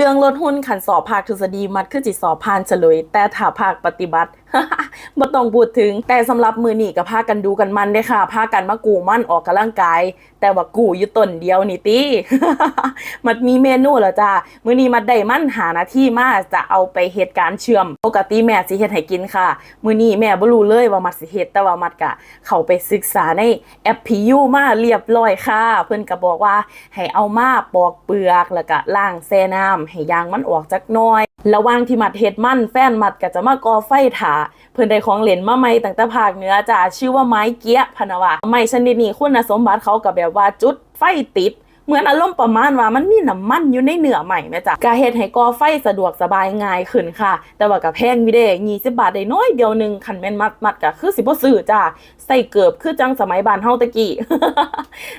เรื่องลดหุ้นขันสอบภาคทฤษฎีมัดคือจิตสอบผ่านเฉลย แต่ถ้าภาคปฏิบัติ บ่ต้องพูดถึง แต่สำหรับมือนี่ก็พากันดูกันมันได้ค่ะพากันมากูมั่นออกกำลังกาย แต่ว่ากูอยู่ต้นเดียวนี่ติมันมีเมนูแล้วจ้ามือนี้มัดได้มันหาหน้าที่มาจะเอาไปเฮ็ดการ์เชื่อม ปกติแม่สิเฮ็ดให้กินค่ะ มือนี้แม่บ่รู้เลยว่ามัดสิเฮ็ดแต่ว่ามัดก็เข้าไปศึกษาในแอป PU มาเรียบร้อยค่ะ เพิ่นก็บอกว่าให้เอามาปอกเปลือกแล้วก็ล้างแช่น้ำให้ยางมันออกจักหน่อย ระหว่างที่มัดเฮ็ดมันแฟนมัดก็จะมาก่อไฟถาเพิ่นได้ของเหรนมาใหม่ตั้งแต่ภาคเหนือจ้าชื่อว่าไม้เกี้ยพะนะว่าไม้ชนิดนี้คุณสมบัติเขาก็แบบว่าจุดไฟติด เหมือนอารมณ์ประมาณว่ามันมีน้ำมันอยู่ในเนื้อใหม่แม่จ้ะกาเฮ็ดให้ก่อไฟสะดวกสบายง่ายขึ้นค่ะ แต่ว่าก็แพงอยู่เด้20บบาทได้น้อยเดียวหนึงคันแม่นมัดมัดก็คือสิบ่ซื้อจ้าใส่เกือบคือจังสมัยบ้านเฮาตะกี้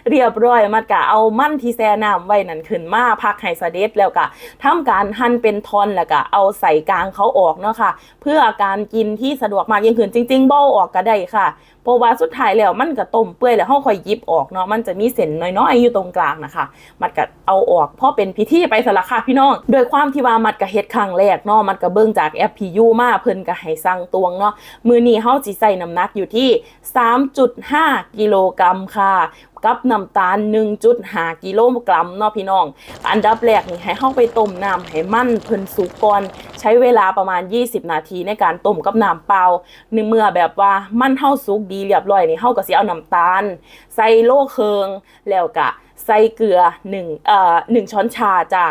เรียบร้อยมัดก็เอามันที่แช่น้ำไว้นั่นขึ้นมาพักให้สะเด็ดแล้วก็ทำการหั่นเป็นท่อนแล้วก็เอาใส่กลางเขาออกเนาะค่ะ เพื่อการกินที่สะดวกมากยิ่งขึ้นจริงๆเบ้าออกก็ได้ค่ะเพราะว่าสุดท้ายแล้วมันก็ต้มเปื่อยแล้วเฮาค่อยหยิบออกเนาะมันจะมีเส้นน้อยๆอยู่ตรงกลางนะคะ มัดก็เอาออกเพราะเป็นพิธีไปสละค่ะพี่น้อง โดยความที่ว่ามัดก็เฮ็ดครั้งแรกเนาะมัดก็เบิ่งจากแอป PU มาเพิ่นก็ให้สั่งตวงเนาะมื้อนี้เฮาสิใส่น้ำหนักอยู่ที่ 3.5 กิโลกรัมค่ะ กับน้ำตาล 1.5กิโลกรัมเนาะพี่น้อง อันดับแรกนี่ให้เฮาไปต้มน้ำให้มันเพิ่นสุกก่อน ใช้เวลาประมาณ 20 นาทีในการต้มกับน้ำเปล่าในเมื่อแบบว่ามันเฮาสุกดีเรียบร้อยนี่เฮาก็สิเอาน้ำตาล ใส่โลเคิงแล้วก็ใส่เกลือ1เอ่อ1ช้อนชาจ้า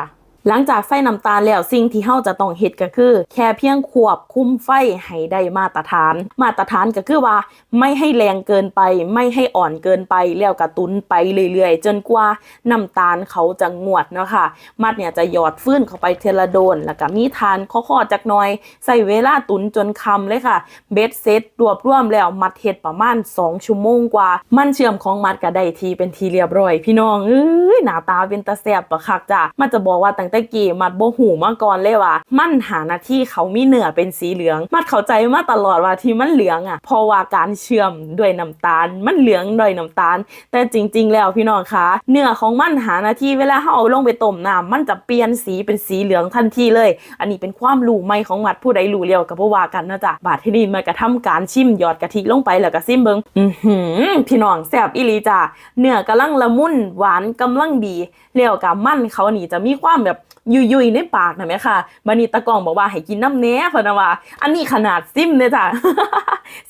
หลังจากใส่น้ำตาลแล้วสิ่งที่เฮาจะต้องเฮ็ดก็คือ แค่เพียงควบคุมไฟให้ได้มาตรฐาน มาตรฐานก็คือว่า ไม่ให้แรงเกินไป ไม่ให้อ่อนเกินไปแล้วก็ตุนไปเรื่อยๆ จนกว่าน้ำตาลเขาจะงวดเนาะค่ะมัดเนี่ยจะหยอดฟื้นเข้าไปเทละโดน แล้วก็มีทานข้อๆจักหน่อย ใส่เวลาตุนจนคำเลยค่ะ เบ็ดเซตรวบรวมแล้วมัดเฮ็ดประมาณ 2 ชั่วโมงกว่า มันเชื่อมของมัดก็ได้ทีเป็นทีเรียบร้อย พี่น้องเอ้ยหน้าตาเป็นตาแซบปะคักจ้ะมันจะบอกว่าตั้งต่กี้มัดโบหูมาก่อนเลยว่า มันหาหน้าที่เขามีเนื้อเป็นสีเหลือง มัดเข้าใจมาตลอดว่าที่มันเหลืองอะเพราะว่าการเชื่อมด้วยน้ำตาล มันเหลืองด้วยน้ำตาล แต่จริง ๆ แล้วพี่น้องคะเนื้อของมันหาหน้าที่เวลาเขาเอาลงไปต้มน้ำมันจะเปลี่ยนสีเป็นสีเหลืองทันทีเลย อันนี้เป็นความรู้ใหม่ของมัดผู้ใดรู้เร็วกับผู้ว่ากันนะจ๊ะบาดที่นี่มันกระทำการชิมยอดกะทิลงไปแล้วก็ซิมเบิงอือหือพี่น้องแซ่บอีลีจ้ะเนื้อกำลังละมุนหวานกำลังดีแล้วกับมันเขานี่จะมีความแบบยุยยุยในปากนะแม่ค่ะบันนี้ตะกองบอกว่าให้กินน้ำเนื้อพะนะว่า อันนี้ขนาดซิมเนี่ยจ้ะ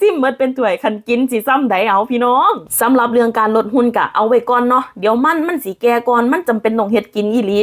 ซิมเมิดเป็นถ้วยคันกินสิซ้ำไดเอาพี่น้องสำหรับเรื่องการลดหุ่นกะเอาไว้ก่อนเนาะเดี๋ยวมันมันสีแก่ก่อนมันจำเป็นต้องเฮ็ดกินอีหลี